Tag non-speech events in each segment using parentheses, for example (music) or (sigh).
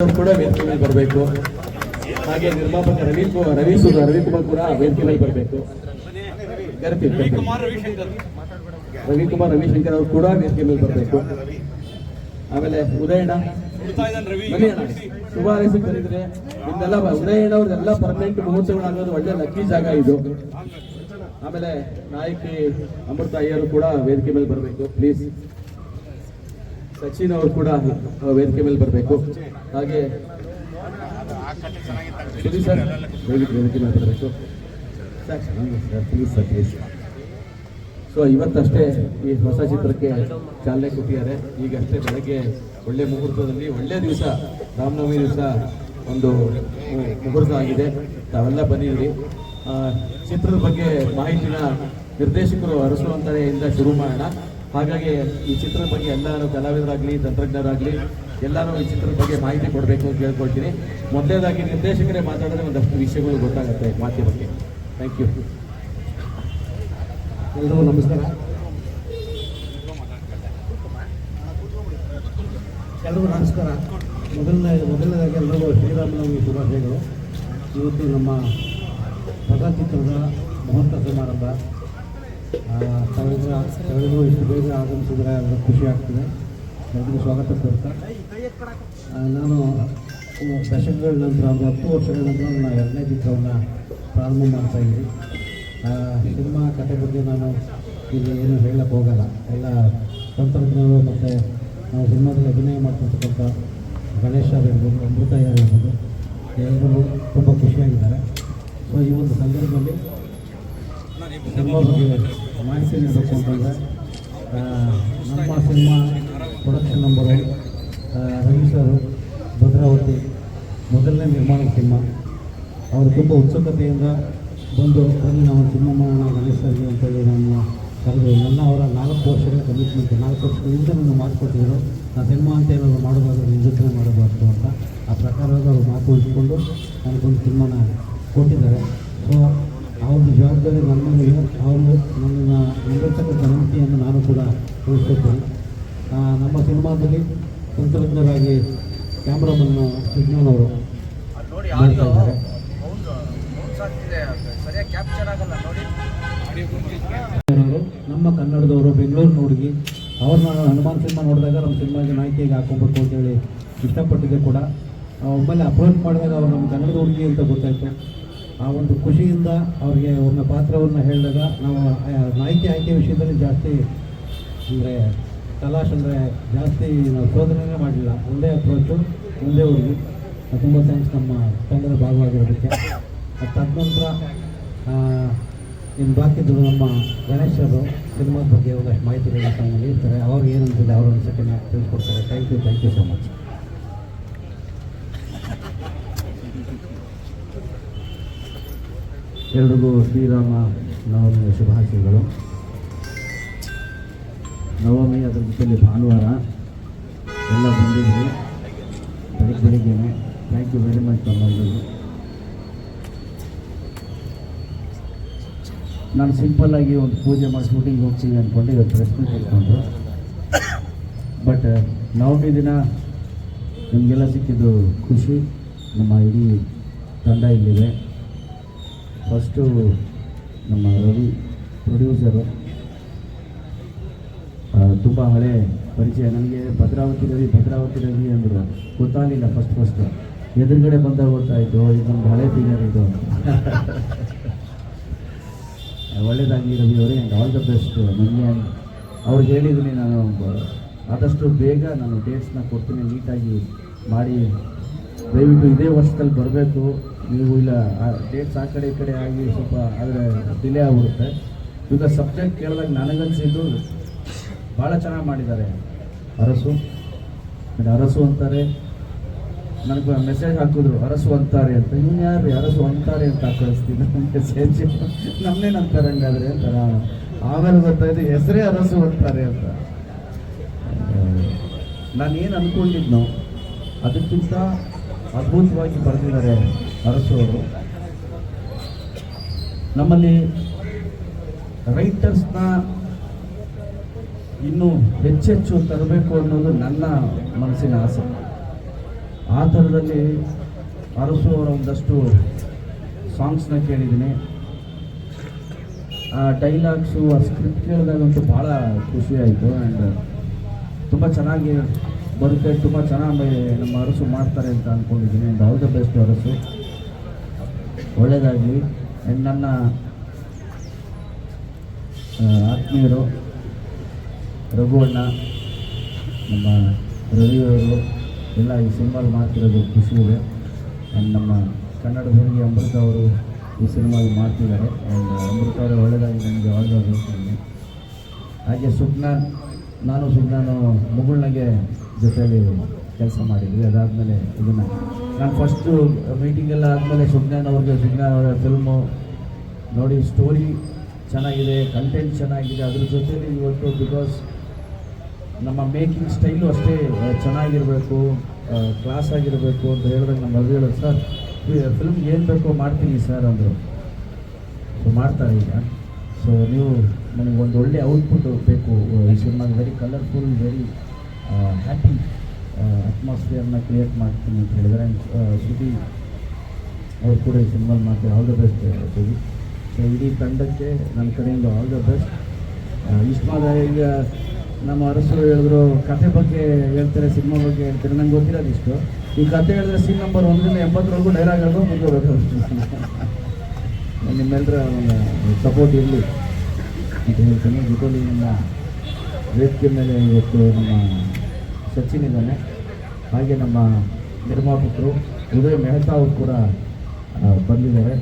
ಕೂಡ ವೇದಿಕೆ ಮೇಲೆ ಬರಬೇಕು. ಹಾಗೆ ನಿರ್ಮಾಪಕ ರವಿ ರವಿ ಕುಮಾರ್ ರವಿಕುಮಾರ್ ಕೂಡ ವೇದಿಕೆ ಮೇಲೆ ಬರಬೇಕು ರವಿಕುಮಾರ್, ರವಿಶಂಕರ್ ಅವರು ಕೂಡ ವೇದಿಕೆ ಮೇಲೆ ಬರಬೇಕು. ಆಮೇಲೆ ಉದಯಣ್ಣ. ಬನ್ನಿ ಕರೆದ್ರೆ. ಇದೆಲ್ಲ ಉದಯಣ್ಣ ಅವ್ರದ್ದೆಲ್ಲ ಪರ್ಮನೆಂಟ್ ಮಹೋತ್ಸವಗಳಾಗೋದು ಒಳ್ಳೆ ಲಕ್ಕಿ ಜಾಗ ಇದು. ಆಮೇಲೆ ನಾಯಕಿ ಅಮೃತ ಅಯ್ಯರು ಕೂಡ ವೇದಿಕೆ ಮೇಲೆ ಬರಬೇಕು ಪ್ಲೀಸ್ ಸಚಿನ್ ಅವರು ಕೂಡ ವೇದಿಕೆ ಮೇಲೆ ಬರಬೇಕು. ಹಾಗೆ ಸುದೀಪ್ ಸರ್ ವೇದಿಕೆ ಮೇಲೆ ಬರಬೇಕು. ಸೊ ಇವತ್ತಷ್ಟೇ ಈ ಹೊಸ ಚಿತ್ರಕ್ಕೆ ಚಾಲನೆ ಕೊಟ್ಟಿದ್ದಾರೆ. ಈಗಷ್ಟೇ ಬೆಳಗ್ಗೆ ಒಳ್ಳೆ ಮುಹೂರ್ತದಲ್ಲಿ, ಒಳ್ಳೆ ದಿವಸ, ರಾಮನವಮಿ ದಿವಸ ಒಂದು ಮುಹೂರ್ತ ಆಗಿದೆ. ತಾವೆಲ್ಲ ಬಂದಿದ್ರಿ ಚಿತ್ರದ ಬಗ್ಗೆ ಮಾಹಿತಿನ ನಿರ್ದೇಶಕರು ಅರಸುವಂತರೆಯಿಂದ ಶುರು ಮಾಡೋಣ. ಹಾಗಾಗಿ ಈ ಚಿತ್ರದ ಬಗ್ಗೆ ಎಲ್ಲರೂ ಕಲಾವಿದರಾಗಲಿ, ತಂತ್ರಜ್ಞರಾಗಲಿ, ಎಲ್ಲರೂ ಈ ಚಿತ್ರದ ಬಗ್ಗೆ ಮಾಹಿತಿ ಕೊಡಬೇಕು ಅಂತ ಕೇಳ್ಕೊಳ್ತೀನಿ. ಮೊದಲನೇದಾಗಿ ನಿರ್ದೇಶಕರೇ ಮಾತಾಡಿದ್ರೆ ಒಂದಷ್ಟು ವಿಷಯಗಳು ಗೊತ್ತಾಗುತ್ತೆ ಮಾತಿ ಬಗ್ಗೆ. ಥ್ಯಾಂಕ್ ಯು ಎಲ್ಲರೂ ನಮಸ್ಕಾರ. ಎಲ್ಲರಿಗೂ ನಮಸ್ಕಾರ. ಮೊದಲನೇ, ಮೊದಲನೇದಾಗಿ ಎಲ್ಲರಿಗೂ ಶ್ರೀರಾಮನವಮಿ ಶುಭಾಶಯಗಳು. ಇವತ್ತು ನಮ್ಮ ಹೊಸ ಚಿತ್ರದ ಮುಹೂರ್ತ ಸಮಾರಂಭ. ತಾವೆಲ್ಲ ತಾವೆಲ್ಲರೂ ಇಷ್ಟು ಬೇಗ ಆಗಮಿಸಿದ್ರೆ ಅವರ ಖುಷಿ ಆಗ್ತದೆ. ಎಲ್ರಿಗೂ ಸ್ವಾಗತ ಕೊಡ್ತಾ. ನಾನು ದಶಕಗಳ ನಂತರ ಒಂದು ಹತ್ತು ವರ್ಷಗಳ ನಂತರ ನನ್ನ ಎರಡನೇ ಚಿತ್ರವನ್ನು ಪ್ರಾರಂಭ ಮಾಡ್ತಾ ಇದ್ದೀನಿ. ಆ, ಸಿನಿಮಾ ಕಥೆ ಬಗ್ಗೆ ನಾನು ಇಲ್ಲಿ ಏನು ಹೇಳಕ್ಕೆ ಹೋಗಲ್ಲ. ಎಲ್ಲ ತಂತ್ರಜ್ಞರು ಮತ್ತು ನಾವು ಸಿನಿಮಾದಲ್ಲಿ ಅಭಿನಯ ಮಾಡ್ತಿರ್ತಕ್ಕಂಥ ಗಣೇಶ ಆಗಿರ್ಬೋದು ಅಮೃತ ಆಗಿರ್ಬೋದು ಎಲ್ಲರೂ ತುಂಬ ಖುಷಿಯಾಗಿದ್ದಾರೆ. ಸೊ ಈ ಒಂದು ಸಂದರ್ಭದಲ್ಲಿ ಸಿನಿಮಾ ಬಗ್ಗೆ ಮಾಹಿತಿ ನೀಡಬೇಕು ಅಂತಂದರೆ ನಮ್ಮ cinema production number Ravi sir Bhadravati ಮೊದಲನೇ ನಿರ್ಮಾಣ ಸಿನಿಮಾ ಅವರು ತುಂಬ ಉತ್ಸುಕತೆಯಿಂದ ಬಂದು ಬನ್ನಿ ನಾವು ಸಿನಿಮಾ ಮಾಡೋಣ ಗಣೇಶ್ ಅಂತೇಳಿ ನನ್ನ ಕರೆದು ನನ್ನ ಅವರ ನಾಲ್ಕು ವರ್ಷಗಳ ಕಮಿಟ್ಮೆಂಟ್ ನಾಲ್ಕು ವರ್ಷಗಳಿಂದ ನನ್ನ ಮಾತು ಆ ನಾನು ಸಿನಿಮಾ ಅಂತ ಏನಾದರೂ ಮಾಡಬಾರ್ದು ನಿಮ್ಮ ಮಾಡಬಾರ್ದು ಅಂತ ಆ ಪ್ರಕಾರವಾಗಿ ಅವರು ಮಾತು ಉಳಿಸ್ಕೊಂಡು ನನಗೊಂದು ಸಿನಿಮಾನ ಕೊಟ್ಟಿದ್ದಾರೆ. ಸೊ ಆ ಒಂದು ಜವಾಬ್ದಾರಿ ನನ್ನ ಮೇಲೆ ಅವರು ನನ್ನ ನಿರ್ದೇಶಕರ ನಂಬಿಕೆಯನ್ನು ನಾನು ಕೂಡ ಉಳಿಸ್ಕೊತೀನಿ ಆ, ನಮ್ಮ ಸಿನಿಮಾದಲ್ಲಿ ತಂತ್ರಜ್ಞರಾಗಿ ಕ್ಯಾಮ್ರಾಮನ್ ವಿಜ್ಞಾನ್ ಅವರು ಮಾಡ್ತಾ ಇದ್ದಾರೆ. ಸರಿಯಾಗಿ ಕ್ಯಾಪ್ಚರ್ ಆಗಲ್ಲ ನೋಡಿ. ಅವರು ನಮ್ಮ ಕನ್ನಡದವರು ಬೆಂಗಳೂರಿನ ಹುಡುಗಿ ಅವ್ರನ್ನ ನಾನು ಹನುಮಾನ್ ಸಿನಿಮಾ ನೋಡಿದಾಗ ನಮ್ಮ ಸಿನಿಮಾಗೆ ನಾಯಕಿಗೆ ಹಾಕೊಬೇಕು ಅಂತೇಳಿ ಇಷ್ಟಪಟ್ಟಿದ್ದೆ ಕೂಡ. ಒಮ್ಮೆಲೆ ಅಪ್ರೋಚ್ ಮಾಡಿದಾಗ ಅವ್ರು ನಮ್ಮ ಕನ್ನಡದ ಹುಡುಗಿ ಅಂತ ಗೊತ್ತಾಯಿತು. ಆ ಒಂದು ಖುಷಿಯಿಂದ ಅವ್ರಿಗೆ ಒಮ್ಮೆ ಪಾತ್ರವನ್ನು ಹೇಳಿದಾಗ ನಾವು ನಾಯಕಿ ಆಯ್ಕೆ ವಿಷಯದಲ್ಲಿ ಜಾಸ್ತಿ ಅಂದರೆ ತಲಾಶ್ ಅಂದರೆ ಜಾಸ್ತಿ ನಾವು ಶೋಧನೆ ಮಾಡಲಿಲ್ಲ. ಒಂದೇ ಅಪ್ರೋಚು ಒಂದೇ ಹುಡುಗಿ ತುಂಬ ಥ್ಯಾಂಕ್ಸ್ ನಮ್ಮ ತಂಡದ ಭಾಗವಾಗಿರೋದಕ್ಕೆ. ತದನಂತರ ಇನ್ನು ಬಾಕಿದ್ದು ನಮ್ಮ ಗಣೇಶರು ಸಿನಿಮಾದ ಬಗ್ಗೆ ಒಂದಷ್ಟು ಮಾಹಿತಿಗಳನ್ನ ತಮ್ಮ ನೀಡ್ತಾರೆ. ಅವ್ರಿಗೆ ಏನು ಅನ್ಸಿದೆ ಅವರು ಒಂದು second ತಿಳಿಸ್ಕೊಡ್ತಾರೆ. Thank you thank you so much ಎಲ್ರಿಗೂ ಶ್ರೀರಾಮ ನವಮಿಯ ಶುಭಾಶಯಗಳು. ನವಮಿ ಅದರ ಜೊತೆಯಲ್ಲಿ ಭಾನುವಾರ ಎಲ್ಲ ಬಂದಿದ್ದೀವಿ ಬೆಳಿಗ್ಗೆ ಬೆಳಿಗ್ಗೆನೆ. ಥ್ಯಾಂಕ್ ಯು ವೆರಿ ಮಚ್ ತಮ್ಮೆಲ್ಲರಿಗೂ ನಾನು ಸಿಂಪಲ್ಲಾಗಿ ಒಂದು ಪೂಜೆ ಮಾಡಿ ಶೂಟಿಂಗ್ ಹೋಗ್ತೀನಿ ಅಂದ್ಕೊಂಡು ಇವತ್ತು ಪ್ರಶ್ನೆ ಮೀಟ್ ಬಟ್ ನವಮಿ ದಿನ ನಿಮಗೆಲ್ಲ ಸಿಕ್ಕಿದ್ದು ಖುಷಿ. ನಮ್ಮ ಇಡೀ ತಂಡ ಇಲ್ಲಿದೆ. ಫಸ್ಟು ನಮ್ಮ ರವಿ ಪ್ರೊಡ್ಯೂಸರು. ತುಂಬ ಹಳೆ ಪರಿಚಯ. ನನಗೆ ಭದ್ರಾವತಿ ರವಿ ಭದ್ರಾವತಿ ರವಿ ಅಂದರು. ಗೊತ್ತಾಗಲಿಲ್ಲ ಫಸ್ಟ್ ಫಸ್ಟು ಎದುರುಗಡೆ ಬಂದಾಗ ಗೊತ್ತಾಯಿತು ಇದೊಂದು ಹಳೆ ಫಿಗರ್ ಇದು. (laughs) ಒಳ್ಳೆಯದಾಗಿ ರವಿ ಅವರೇ ಆಲ್ ದ ಬೆಸ್ಟ್ ನನಗೆ. ಅವ್ರಿಗೆ ಹೇಳಿದ್ದೀನಿ ನಾನು, ಆದಷ್ಟು ಬೇಗ ನಾನು ಡೇಟ್ಸ್ನ ಕೊಡ್ತೀನಿ ನೀಟಾಗಿ ಮಾಡಿ. ದಯವಿಟ್ಟು ಇದೇ ವರ್ಷದಲ್ಲಿ ಬರಬೇಕು. ನೀವು ಇಲ್ಲ ಡೇಟ್ಸ್ ಆ ಕಡೆ ಈ ಕಡೆ ಆಗಿ ಸ್ವಲ್ಪ ಆದರೆ ಡಿಲೇ ಆಗ್ಬಿಡುತ್ತೆ. ಬಿಕಾಸ್ ಸಬ್ಜೆಕ್ಟ್ ಕೇಳಿದಾಗ ನನಗನ್ಸಿದ್ದು ಭಾಳ ಚೆನ್ನಾಗಿ ಮಾಡಿದ್ದಾರೆ. ಅರಸು. ಅರಸು ಅಂತಾರೆ. ನನಗೆ ಮೆಸೇಜ್ ಹಾಕಿದ್ರು, ಅರಸು ಅಂತಾರೆ ಅಂತ. ಇವ್ನು ಯಾರು ಅರಸು ಅಂತಾರೆ ಅಂತ ಕಳಿಸ್ತೀನಿ ಮೆಸೇಜ್ ನಮ್ಮನ್ನೇನು ಅಂತಾರೆ ಹಂಗಾದ್ರೆ ಅಂತ ನಾನು ಆಮೇಲೆ ಹೆಸರೇ ಅರಸು ಅಂತಾರೆ ಅಂತ. ನಾನು ಏನು ಅಂದ್ಕೊಂಡಿದ್ನೋ ಅದಕ್ಕಿಂತ ಅದ್ಭುತವಾಗಿ ಬರೆದಿದ್ದಾರೆ. ಅರಸು ಅವರು ನಮ್ಮಲ್ಲಿ ರೈಟರ್ಸ್ನ ಇನ್ನೂ ಹೆಚ್ಚೆಚ್ಚು ತರಬೇಕು ಅನ್ನೋದು ನನ್ನ ಮನಸ್ಸಿನ ಆಸೆ. ಆ ಥರದಲ್ಲಿ ಅರಸು ಅವರ ಒಂದಷ್ಟು ಸಾಂಗ್ಸ್ನ ಕೇಳಿದ್ದೀನಿ. ಆ ಡೈಲಾಗ್ಸು, ಆ ಸ್ಕ್ರಿಪ್ಟ್ ಕೇಳಿದಾಗಂತೂ ಭಾಳ ಖುಷಿಯಾಯಿತು ಆ್ಯಂಡ್ ತುಂಬ ಚೆನ್ನಾಗಿ ಬರುತ್ತೆ, ತುಂಬ ಚೆನ್ನಾಗಿ ನಮ್ಮ ಅರಸು ಮಾಡ್ತಾರೆ ಅಂತ ಅಂದ್ಕೊಂಡಿದ್ದೀನಿ and all the best Arasu. ಒಳ್ಳೆಯದಾಗಲಿ ಆ್ಯಂಡ್ ನನ್ನ ಆತ್ಮೀಯರು, ರಘುವಣ್ಣ, ನಮ್ಮ ರವಿಯವರು, ಎಲ್ಲ ಈ ಸಿನಿಮಾಲ್ ಮಾಡ್ತಿರೋದು ಖುಷಿ ಇದೆ. ಆ್ಯಂಡ್ ನಮ್ಮ ಕನ್ನಡ ಭೂಮಿ ಅಮೃತ ಅವರು ಈ ಸಿನಿಮಾಲ್ ಮಾಡ್ತಿದ್ದಾರೆ. ಆ್ಯಂಡ್ ಅಮೃತ ಅವರೇ ಒಳ್ಳೆಯದಾಗಿ ನನಗೆ ಬೆಸ್ಟ್ ಹಾಗೆ ಸುಜ್ಞಾನ್, ನಾನು ಸುಜ್ಞಾನು ಮುಗುಳ್ನಾಗೆ ಜೊತೆಯಲ್ಲಿ ಕೆಲಸ ಮಾಡಿದ್ವಿ. ಅದಾದಮೇಲೆ ಇದನ್ನು ನಾನು ಫಸ್ಟು ಮೀಟಿಂಗೆಲ್ಲ ಆದಮೇಲೆ ಸುಜ್ಞಾನ್ ಅವ್ರಿಗೆ ಸುಜ್ಞಾನ್ ಅವರ ಫಿಲ್ಮು ನೋಡಿ ಸ್ಟೋರಿ ಚೆನ್ನಾಗಿದೆ ಕಂಟೆಂಟ್ ಚೆನ್ನಾಗಿದೆ. ಅದ್ರ ಜೊತೆಲಿ ಇವತ್ತು ಬಿಕಾಸ್ ನಮ್ಮ ಮೇಕಿಂಗ್ ಸ್ಟೈಲು ಅಷ್ಟೇ ಚೆನ್ನಾಗಿರಬೇಕು ಕ್ಲಾಸ್ ಆಗಿರಬೇಕು ಅಂತ ಹೇಳಿದಾಗ ನಮ್ಮ ಮದುವೆ ಹೇಳೋದು, ಸರ್ ಫಿಲ್ಮ್ ಏನು ಬೇಕೋ ಮಾಡ್ತೀನಿ ಸರ್ ಅಂದರು. ಸೊ ಮಾಡ್ತಾರೆ ಈಗ. ಸೊ ನೀವು ನನಗೆ ಒಂದು ಒಳ್ಳೆ ಔಟ್ಪುಟ್ ಬೇಕು. ಈ ಸಿನಿಮಾಗೆ ವೆರಿ ಕಲರ್ಫುಲ್ ವೆರಿ ಹ್ಯಾಪಿ ಅಟ್ಮಾಸ್ಫಿಯರ್ನ ಕ್ರಿಯೇಟ್ ಮಾಡ್ತೀನಿ ಅಂತ ಹೇಳಿದರೆ ಸುದೀ ಅವ್ರು ಕೂಡ ಈ ಸಿನಿಮಾಲ್ ಮಾಡ್ತಾರೆ. ಆಲ್ ದ ಬೆಸ್ಟ್ ಹೇಳ್ತೀವಿ ಸೊ ಇಡೀ ತಂಡಕ್ಕೆ ನನ್ನ ಕಡೆಯಿಂದ ಆಲ್ ದ ಬೆಸ್ಟ್ ಇಷ್ಟವಾದ ಈಗ ನಮ್ಮ ಅರಸರು ಹೇಳಿದ್ರು, ಕಥೆ ಬಗ್ಗೆ ಹೇಳ್ತಾರೆ, ಸಿನಿಮಾ ಬಗ್ಗೆ ಹೇಳ್ತಾರೆ. ನಂಗೆ ಗೊತ್ತಿರೋದು ಇಷ್ಟು. ಈ ಕತೆ ಹೇಳಿದ್ರೆ ಸೀನ್ ನಂಬರ್ ಒಂದರಿಂದ ಎಂಬತ್ತರವರೆಗೂ ಡೈಲಾಗ್ ಹೇಳೋ ಮುಂದುವರೆದು. (laughs) ನಿಮ್ಮೆಲ್ಲರ ಒಂದು ಸಪೋರ್ಟ್ ಇರಲಿ ಅಂತ ಹೇಳ್ತೀನಿ. ಜೊತೆಲಿ ನಮ್ಮ ವೇದಿಕೆ ಮೇಲೆ ಇವತ್ತು ನಮ್ಮ ಸಚಿನ್ ಇದ್ದಾನೆ ಹಾಗೆ ನಮ್ಮ ನಿರ್ಮಾಪಕರು ಉದಯ್ ಮೆಹ್ತಾ ಅವರು ಕೂಡ ಬಂದಿದ್ದಾರೆ.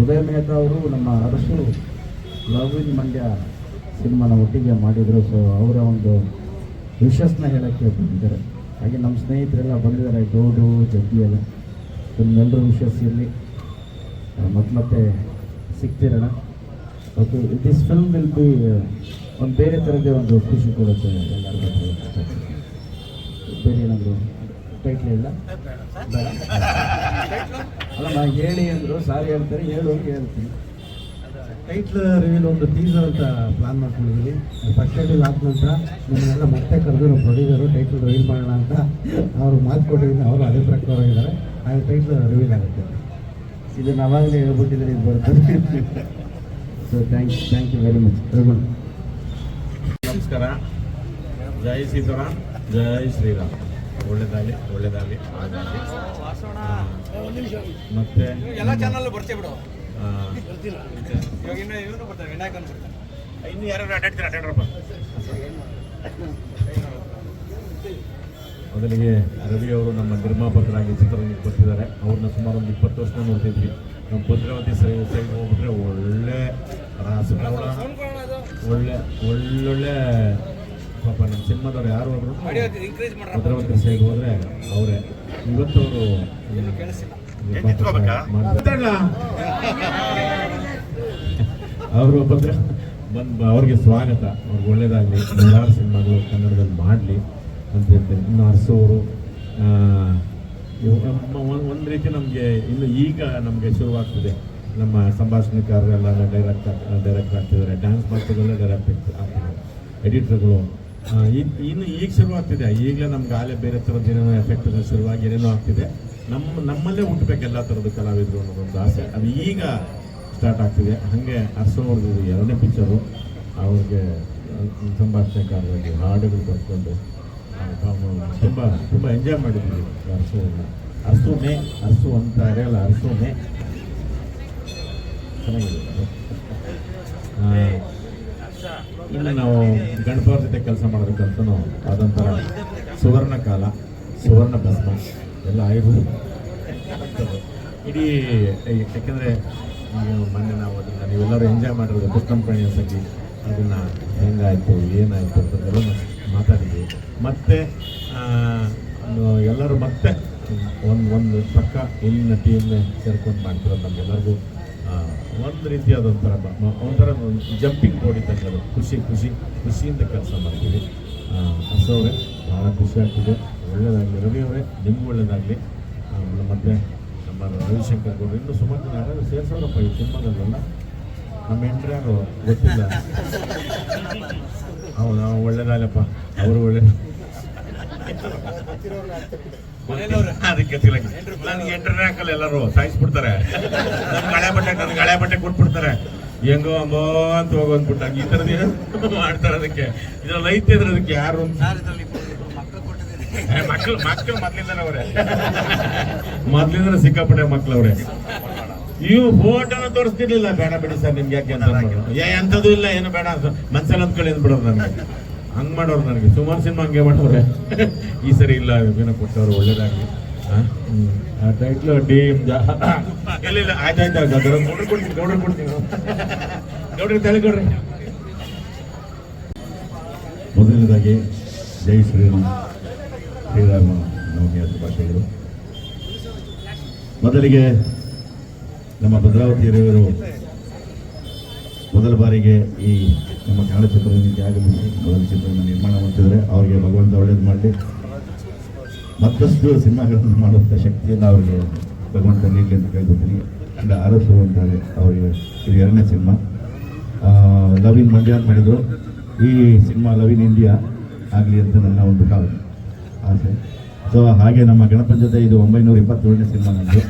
ಉದಯ್ ಮೆಹ್ತಾ ಅವರು ನಮ್ಮ ಅರಸು ಲವ್ ಮಂಡ್ಯ ಸಿನಿಮಾನ ಒಟ್ಟಿಗೆ ಮಾಡಿದರು. ಸೊ ಅವರ ಒಂದು ವಿಶಸ್ನ ಹೇಳೋಕ್ಕೆ ಬಂದಿದ್ದಾರೆ. ಹಾಗೆ ನಮ್ಮ ಸ್ನೇಹಿತರೆಲ್ಲ ಬಂದಿದ್ದಾರೆ ಗೌಡು ಜಗ್ಗಿ ಎಲ್ಲ. ನಿಮ್ಮೆಲ್ಲರೂ ವಿಶಸ್ ಇರಲಿ. ಮತ್ತೆ ಮತ್ತೆ ಸಿಗ್ತಿರೋಣ. Okay this film will be ಒಂದು ಬೇರೆ ಥರದ್ದೇ ಒಂದು ಖುಷಿ ಕೊಡುತ್ತೆ ಎಲ್ಲರಿಗೂ. ಬೇರೆ ಏನಾದರೂ ಟೈಟ್ಲ್ ಇಲ್ಲ? ಬೇಡ. ಅಲ್ಲ ನಾ ಹೇಳಿ ಅಂದರು ಸಾರಿ ಹೇಳ್ತಾರೆ ಹೇಳು ಅಂತ ಹೇಳ್ತೀನಿ. ಟೈಟ್ಲ್ ರಿವೀಲ್ ಒಂದು ಟೀಸರ್ ಅಂತ ಪ್ಲಾನ್ ಮಾಡ್ಕೊಂಡಿದ್ದೀವಿ ಫಸ್ಟ್ ಟೈಟಲ್ ಆದ ನಂತರ ನಿಮ್ಮನ್ನೆಲ್ಲ ಮತ್ತೆ ಕರೆದು ನಮ್ಮ ಪ್ರೊಡ್ಯೂಸರು ಟೈಟ್ಲ್ ರಿವೀಲ್ ಮಾಡೋಣ ಅಂತ ಅವರು ಮಾತು ಕೊಟ್ಟಿದ್ದೀನಿ ಅವರು ಅದೇ ಪ್ರಕಾರ ಇದ್ದಾರೆ. ಆ ಟೈಟ್ಲ್ ರಿವೀಲ್ ಆಗುತ್ತೆ. ಇದು ನಾವಾಗಲೇ ಹೇಳ್ಬಿಟ್ಟಿದ್ರೆ ಇದು ಬರ್ತದೆ. So thank thank you very much ನಮಸ್ಕಾರ. ಜೈ ಸೀತಾರಾಮ್ ಜೈ ಶ್ರೀರಾಮ್. ಒಳ್ಳೇದಾಗಲಿ ಒಳ್ಳೇದಾಗಲಿ ಆಗಲಿ ಮತ್ತೆ ಎಲ್ಲ ಚಾನಲ್ ಬರ್ತೀವಿ ಬಿಡು. ಇನ್ನು ಯಾರು ಅಡ್ಡಾಡ್ತೀರ ಅಡ್ಡಾಡ್ರಪ್ಪ ಮೊದಲಿಗೆ ರವಿ ಅವರು ನಮ್ಮ ನಿರ್ಮಾಪಕರಾಗಿ ಚಿತ್ರರಂಗಕ್ಕೆ ಬರ್ತಿದ್ದಾರೆ. ಅವ್ರನ್ನ ಸುಮಾರು ಒಂದು ಇಪ್ಪತ್ತು ವರ್ಷ ನೋಡ್ತಿದ್ವಿ. ನಮ್ಮ ಭದ್ರಾವತಿ ಸೈಡ್ ಸೈಡ್ ಹೋಗ್ಬಿಟ್ರೆ ಒಳ್ಳೆ ರಾಸ ಒಳ್ಳೆ ಒಳ್ಳೊಳ್ಳೆ ಪಾಪ ನಮ್ಮ ಸಿನಿಮಾದವ್ರು ಯಾರು ಹೋದ್ರು ಆಡಿಯೋ ಇನ್ಕ್ರೀಸ್ ಮಾಡ್ರ ಭದ್ರಾವತಿ ಸೈಡ್ ಹೋದ್ರೆ ಅವರೇ. ಇವತ್ತು ಅವರು ಕೇಳಿಸಿಲ್ಲ ಅವರು ಬಂದ್ರೆ ಬಂದ್ ಅವ್ರಿಗೆ ಸ್ವಾಗತ. ಅವ್ರಿಗೆ ಒಳ್ಳೇದಾಗಲಿ. ನೂರಾರು ಸಿನಿಮಾಗಳು ಕನ್ನಡದಲ್ಲಿ ಮಾಡಲಿ ಅಂತ ಹೇಳ್ತೀನಿ ಇನ್ನು ಅರಸೋರು ಒಂದು ರೀತಿ ನಮಗೆ ಇನ್ನು ಈಗ ನಮಗೆ ಶುರುವಾಗ್ತಿದೆ ನಮ್ಮ ಸಂಭಾಷಣೆಕಾರರೆಲ್ಲ ಡೈರೆಕ್ಟ್ ಡೈರೆಕ್ಟ್ ಆಗ್ತಿದ್ದಾರೆ. ಡ್ಯಾನ್ಸ್ ಮಾಡ್ತಿದ್ದೆಲ್ಲ ಡೈರೆಕ್ಟ್ ಆಗ್ತಿದ್ದಾರೆ. ಎಡಿಟರ್ಗಳು ಇನ್ನು ಈಗ ಶುರುವಾಗ್ತಿದೆ ಈಗಲೇ ನಮ್ಗೆ ಗಾಲೆ ಬೇರೆ ಥರದ ಏನೇನೋ ಎಫೆಕ್ಟ್ ಶುರುವಾಗಿ ಏನೇನೋ ಆಗ್ತಿದೆ. ನಮ್ಮ ನಮ್ಮಲ್ಲೇ ಹುಟ್ಟಬೇಕು ಎಲ್ಲ ಥರದ ಕಲಾವಿದರು ಅನ್ನೋದೊಂದು ಆಸೆ. ಅದು ಈಗ ಸ್ಟಾರ್ಟ್ ಆಗ್ತಿದೆ. ಹಾಗೆ ಅರ್ಸೋರ್ದು ಎರಡನೇ ಪಿಕ್ಚರು ಅವ್ರಿಗೆ ಸಂಭಾಷಣೆಕಾರರಾಗಿ ಹಾಡುಗಳು ಬರ್ಕೊಂಡು ತುಂಬ ತುಂಬ ಎಂಜಾಯ್ ಮಾಡಿದ್ವಿ ಅರ್ಸೋನ ಅರ್ಸೋಮೆ ಅರ್ಸು ಅಂತ ಅರೆಯಲ್ಲ ಅರ್ಸೋಮೆ ಚೆನ್ನಾಗಿದೆ ಇನ್ನು ನಾವು ಗಣಪವ್ರ ಜೊತೆ ಕೆಲಸ ಮಾಡೋದಕ್ಕಂತೂ ಅದೊಂಥರ ಸುವರ್ಣ ಕಾಲ, ಸುವರ್ಣ ಭಸ್ಮ, ಎಲ್ಲ ಆಯುರ್ವೇದ ಇಡೀ ಯಾಕೆಂದರೆ ಮೊನ್ನೆ ನಾವು ಅದನ್ನು ನೀವೆಲ್ಲರೂ ಎಂಜಾಯ್ ಮಾಡಿರೋದು ಕಣಿಯ ಸಖಿ ಅದನ್ನು ಹೆಂಗಾಯಿತು, ಏನಾಯಿತು ಅಂತೆಲ್ಲ ಮಾತಾಡಿದ್ವಿ. ಮತ್ತೆ ಎಲ್ಲರೂ ಮತ್ತೆ ಒಂದು ಒಂದು ಪಕ್ಕ ಇಲ್ಲಿನ ಟೀಮ್ನೇ ಸೇರ್ಕೊಂಡು ಮಾಡ್ತಿರೋದು ನಮಗೆಲ್ಲರಿಗೂ ಒಂದು ರೀತಿಯಾದ ಒಂಥರ ಒಂಥರ ಜಂಪಿಂಗ್ ಇದ್ದಂಗೆ ಖುಷಿ ಖುಷಿ, ಖುಷಿಯಿಂದ ಕೆಲಸ ಮಾಡ್ತೀವಿ. ಹಸವ್ರೆ ಭಾಳ ಖುಷಿ ಆಗ್ತಿದೆ. ಒಳ್ಳೆಯದಾಗಲಿ ರವಿ ಅವರೇ, ನಿಮ್ಗೆ ಒಳ್ಳೆಯದಾಗಲಿ ಮತ್ತು ನಮ್ಮ ರವಿಶಂಕರ್ ಗೌಡ್ರು. ಇನ್ನೂ ಸುಮಾರು ಜನ ಯಾರಾದರೂ ಸೇರ್ಸೋರಪ್ಪ, ಈ ಸಿನಿಮಾದಲ್ಲೆಲ್ಲ. ನಮ್ಮ ಹೆಂಡ್ರ್ಯಾರು ಗೊತ್ತಿಲ್ಲ. ಹೌದು ನಾವು ಒಳ್ಳೇದಾಗಲಪ್ಪ. ಅವರು ಒಳ್ಳೆ. (laughs) ಅದಕ್ಕೆ ನನಗೆ ಎಂಟ್ರನೇ ಹಾಕಲ್ಲ ಎಲ್ಲರೂ ಸಾಯಿಸ್ಬಿಡ್ತಾರೆ. ನನ್ ಹಳೆ ಬಟ್ಟೆ ನನ್ಗೆ ಹಳೆ ಬಟ್ಟೆ ಕೊಟ್ಬಿಡ್ತಾರೆ. ಹೆಂಗೋ ಅಂಬೋ ಅಂತ ಹೋಗೋದ್ಬಿಟ್ಟ ಈ ಥರದ್ದು ಏನು ಮಾಡ್ತಾರೆ ಅದಕ್ಕೆ? ಇದ್ರಲ್ಲಿ ಐತೆ ಇದ್ರೆ ಅದಕ್ಕೆ ಯಾರು ಮಕ್ಳು ಮಕ್ಳು ಮೊದ್ಲಿಂದನೇ ಅವರೇ ಮೊದ್ಲಿಂದನೇ ಸಿಕ್ಕಾಪಟ್ಟೆ ಮಕ್ಳು ಅವ್ರೆ ಇವು ಫೋಟೋನ ತೋರಿಸ್ತಿರ್ಲಿಲ್ಲ. ಬೇಡ ಬಿಡಿ ಸರ್ ನಿಮ್ಗೆ ಯಾಕೆ ಅಂತ. ಏ ಎಂಥದ್ದು ಇಲ್ಲ ಏನು ಬೇಡ ಅಂತ. ಮನ್ಸಲ್ಲಿ ಅಂದ್ಕೊಳ್ಳಿ ಅಂದ್ಬಿಡೋರು ನನಗೆ. ಹಂಗ್ ಮಾಡೋರು ನನಗೆ. ಸುಮಾರು ಸಿನಿಮಾ ಹಂಗೆ ಮಾಡೋರೆ. ಈ ಸರಿ ಇಲ್ಲ ವಿಭಿನ್ನ ಕೊಟ್ಟವರು ಒಳ್ಳೇದಾಗಿ ಆ? ಹ್ಮ್. ಆ ಟೈಟ್ಲು ಡಿ ಇಲ್ಲ ಇಲ್ಲ ಆಯ್ತಾಯ್ತು ಗೌಡ್ರು ಕೊಡ್ತೀನಿ ಗೌಡ್ರು ಕೊಡ್ತೀನಿ. ಗೌಡ್ರಿ ತಲೆ ಗೌಡ್ರಿ ಮೊದಲನೇದಾಗಿ ಜೈ ಶ್ರೀರಾಮ್. ಶ್ರೀರಾಮ ನವಮಿಯ ಶುಭಾಶಯಗಳು ಮೊದಲಿಗೆ ನಮ್ಮ ಭದ್ರಾವತಿ ಹಿರಿಯರು ಮೊದಲ ಬಾರಿಗೆ ಈ ನಮ್ಮ ಕನ್ನಡ ಚಿತ್ರರಂಗಕ್ಕೆ ಆಗಮಿಸಿ ಮೊದಲ ಚಿತ್ರವನ್ನು ನಿರ್ಮಾಣ ಮಾಡ್ತಿದ್ದಾರೆ. ಅವರಿಗೆ ಭಗವಂತ ಒಳ್ಳೇದು ಮಾಡಲಿ. ಮತ್ತಷ್ಟು ಸಿನಿಮಾಗಳನ್ನು ಮಾಡುವಂಥ ಶಕ್ತಿಯನ್ನು ಅವರಿಗೆ ಭಗವಂತ ನೀಡಲಿ ಅಂತ ಕೇಳ್ಕೊತೀನಿ ಅಂದರೆ ಅರಸು ಅಂತಾರೆ ಅವರಿಗೆ ಇದು ಎರಡನೇ ಸಿನಿಮಾ. ಲವ್ ಇನ್ ಮಂಡ್ಯ ಅಂತ ಮಾಡಿದ್ರು. ಈ ಸಿನಿಮಾ ಲವ್ ಇನ್ ಇಂಡಿಯಾ ಆಗಲಿ ಅಂತ ನನ್ನ ಒಂದು ಕಾಲ ಆಸೆ. ಸೊ ಹಾಗೆ ನಮ್ಮ ಗಣಪನ ಜೊತೆ ಇದು ಒಂಬೈನೂರ ಇಪ್ಪತ್ತೇಳನೇ ಸಿನಿಮಾ ನನಗೆ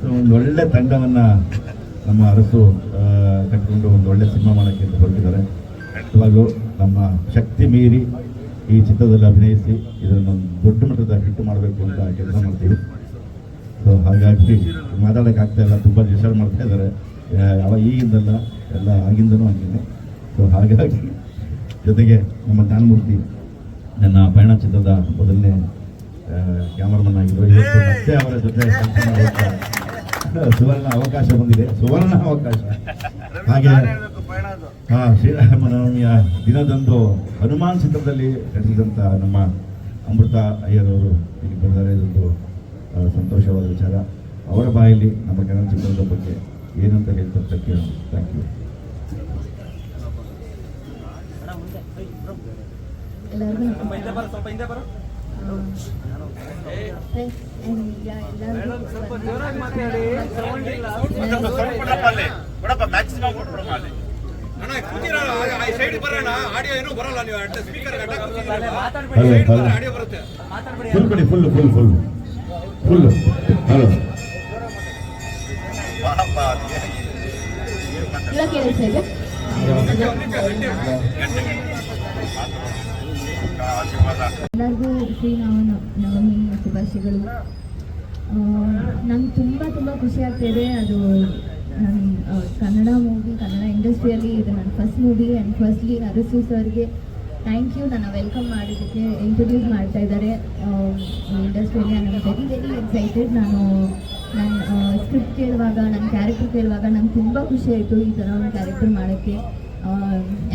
ಸೊ ಒಂದು ಒಳ್ಳೆ ತಂಡವನ್ನು ನಮ್ಮ ಅರಸು ಕಟ್ಕೊಂಡು ಒಂದು ಒಳ್ಳೆ ಸಿನಿಮಾ ಮಾಡೋಕ್ಕೆ ಅಂತ ಹೊರಟಿದ್ದಾರೆ. ಖಂಡಿತವಾಗ್ಲೂ ನಮ್ಮ ಶಕ್ತಿ ಮೀರಿ ಈ ಚಿತ್ರದಲ್ಲಿ ಅಭಿನಯಿಸಿ ಇದನ್ನು ದೊಡ್ಡ ಮಟ್ಟದ ಹಿಟ್ಟು ಮಾಡಬೇಕು ಅಂತ ಕೆಲಸ ಮಾಡ್ತೀವಿ. ಸೊ ಹಾಗಾಗಿ ಮಾತಾಡೋಕೆ ಆಗ್ತಾ ಇಲ್ಲ, ತುಂಬ ಡಿಸೈಡ್ ಮಾಡ್ತಾ ಇದ್ದಾರೆ. ಅವಾಗ ಅವ ಈಗಿಂದಲ್ಲ ಎಲ್ಲ ಆಗಿಂದನೂ ಹಂಗೇನೆ. ಸೊ ಹಾಗಾಗಿ ಜೊತೆಗೆ ನಮ್ಮ ಜ್ಞಾನಮೂರ್ತಿ ನನ್ನ ಪಯಣ ಚಿತ್ರದ ಮೊದಲನೇ ಕ್ಯಾಮರಾಮನ್ ಆಗಿರೋ ಇವತ್ತು ಮತ್ತೆ ಅವರ ಜೊತೆ ಸುವರ್ಣ ಅವಕಾಶ ಬಂದಿದೆ. ಸುವರ್ಣ ಅವಕಾಶ. ಹಾಗೆ ಹಾ ಶ್ರೀರಾಮನವಮಿಯ ದಿನದಂದು ಹನುಮಾನ್ ಚಿತ್ರದಲ್ಲಿ ನಟಿಸಿದಂಥ ನಮ್ಮ ಅಮೃತ ಅಯ್ಯರವರು ಇಲ್ಲಿ ಬಂದರೆ ಇದೊಂದು ಸಂತೋಷವಾದ ವಿಚಾರ. ಅವರ ಬಾಯಲ್ಲಿ ನಮ್ಮ ಕನ್ನಡ ಚಿತ್ರದ ಬಗ್ಗೆ ಏನಂತ ಹೇಳ್ತಾರೆ ಕೇಳೋಣ. ಥ್ಯಾಂಕ್ ಯು ಎಲ್ಲರಿಗೂ ಫುಲ್ ಕೊಡಿ full full full full hello ಎಲ್ಲರಿಗೂ ಶ್ರೀರಾಮ ನವಮಿ ಶುಭಾಶಯಗಳು. ನಂಗೆ ತುಂಬ ತುಂಬ ಖುಷಿ ಆಗ್ತಿದೆ ಅದು ನನ್ನ ಕನ್ನಡ ಮೂವಿ ಕನ್ನಡ ಇಂಡಸ್ಟ್ರಿಯಲ್ಲಿ ಇದು ನನ್ನ first movie and firstly Arasu ಸರ್ಗೆ ಥ್ಯಾಂಕ್ ಯು ನನ್ನ ವೆಲ್ಕಮ್ ಮಾಡಿದ್ದಕ್ಕೆ ಇಂಟ್ರೊಡ್ಯೂಸ್ ಮಾಡ್ತಾ ಇದ್ದಾರೆ. ಇಂಡಸ್ಟ್ರಿಯಲ್ಲಿ ನಾನು ವೆರಿ ವೆರಿ ಎಕ್ಸೈಟೆಡ್ ನಾನು ನನ್ನ ಸ್ಕ್ರಿಪ್ಟ್ ಕೇಳುವಾಗ ನನ್ನ ಕ್ಯಾರೆಕ್ಟರ್ ಕೇಳುವಾಗ ನಂಗೆ ತುಂಬ ಖುಷಿ ಆಯಿತು ಈ ಥರ ಒಂದು ಕ್ಯಾರೆಕ್ಟರ್ ಮಾಡೋಕ್ಕೆ.